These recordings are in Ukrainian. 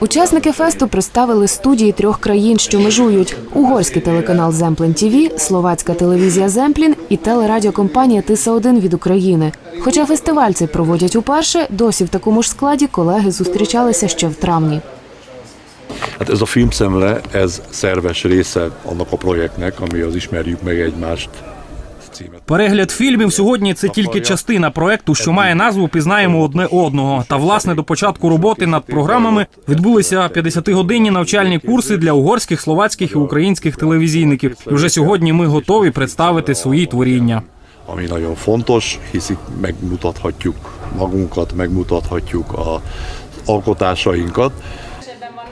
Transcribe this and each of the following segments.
Учасники фесту представили студії трьох країн, що межують: угорський телеканал Земплін ТВ, словацька телевізія Земплін і телерадіокомпанія Тиса 1 від України. Хоча фестиваль цей проводять уперше, досі в такому ж складі колеги зустрічалися ще в травні. Hát ez a filmszemle, ez szerves része annak a projektnek, ami az Ismerjük meg egymást. Перегляд фільмів сьогодні це тільки частина проекту, що має назву Пізнаємо одне одного. Та власне до початку роботи над програмами відбулися 50-годинні навчальні курси для угорських, словацьких і українських телевізійників. І вже сьогодні ми готові представити свої творіння. Ami nagyon fontos, hiszen megmutathatjuk magunkat, megmutathatjuk az alkotásainkat.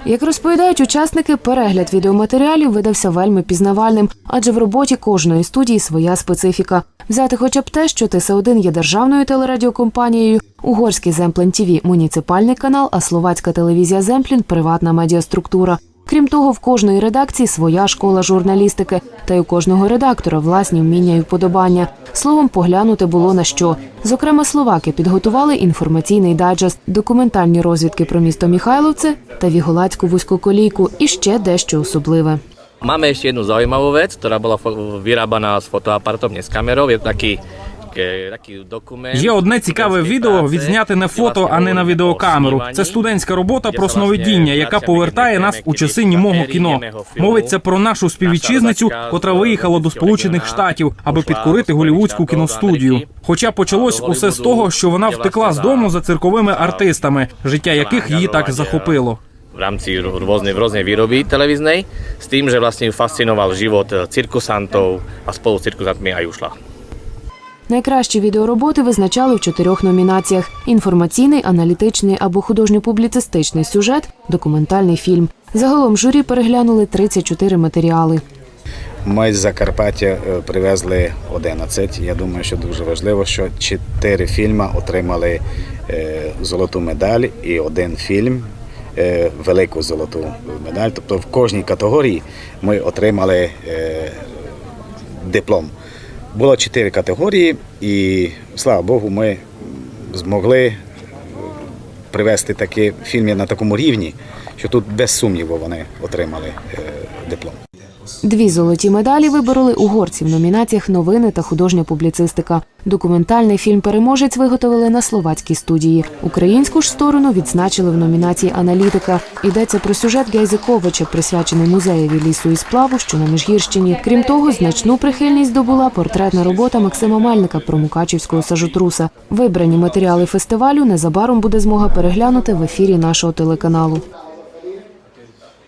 Як розповідають учасники, перегляд відеоматеріалів видався вельми пізнавальним, адже в роботі кожної студії своя специфіка. Взяти хоча б те, що ТС1 є державною телерадіокомпанією, угорський Земплін ТВ – муніципальний канал, а словацька телевізія Земплін – приватна медіаструктура. Крім того, в кожної редакції своя школа журналістики, та й у кожного редактора власні вміння і вподобання. Словом, поглянути було на що. Зокрема, словаки підготували інформаційний дайджест, документальні розвідки про місто Міхайловце та Віголацьку вузькоколійку і ще дещо особливе. Máme ešte jednu zaujímavú vec, ktorá bola vyrábaná s fotoaparatom, nie s kamerou. Je. Є одне цікаве відео відзняти не фото, а не на відеокамеру. Це студентська робота про сновидіння, яка повертає нас у часи німого кіно. Мовиться про нашу співвітчизницю, котра виїхала до Сполучених Штатів, аби підкорити голівудську кіностудію. Хоча почалось усе з того, що вона втекла з дому за цирковими артистами, життя яких її так захопило. v rámci rô- rôznej, rôznej výroby televíznej, s tým, že vlastne ju fascinoval život cirkusantov a spolu s cirkusantmi aj ušla. Найкращі відеороботи визначали в чотирьох номінаціях: інформаційний, аналітичний або художньо-публіцистичний сюжет, документальний фільм. Загалом журі переглянули 34 матеріали. Ми з Закарпаття е, привезли 11. Я думаю, що дуже важливо, що чотири фільми отримали е, золоту медаль і один фільм е, велику золоту медаль. Тобто в кожній категорії ми отримали диплом. Було чотири категорії, і слава Богу, ми змогли привести такі фільми на такому рівні, що тут без сумніву вони отримали е, диплом. Дві золоті медалі вибороли угорці в номінаціях Новини та художня публіцистика. Документальний фільм Переможець виготовили на словацькій студії. Українську ж сторону відзначили в номінації Аналітика. Йдеться про сюжет Гейзиковича, присвячений музеєві лісу і сплаву, що на Міжгірщині. Крім того, значну прихильність здобула портретна робота Максима Мельника про Мукачівського сажотруса. Вибрані матеріали фестивалю незабаром буде змога переглянути в ефірі нашого телеканалу.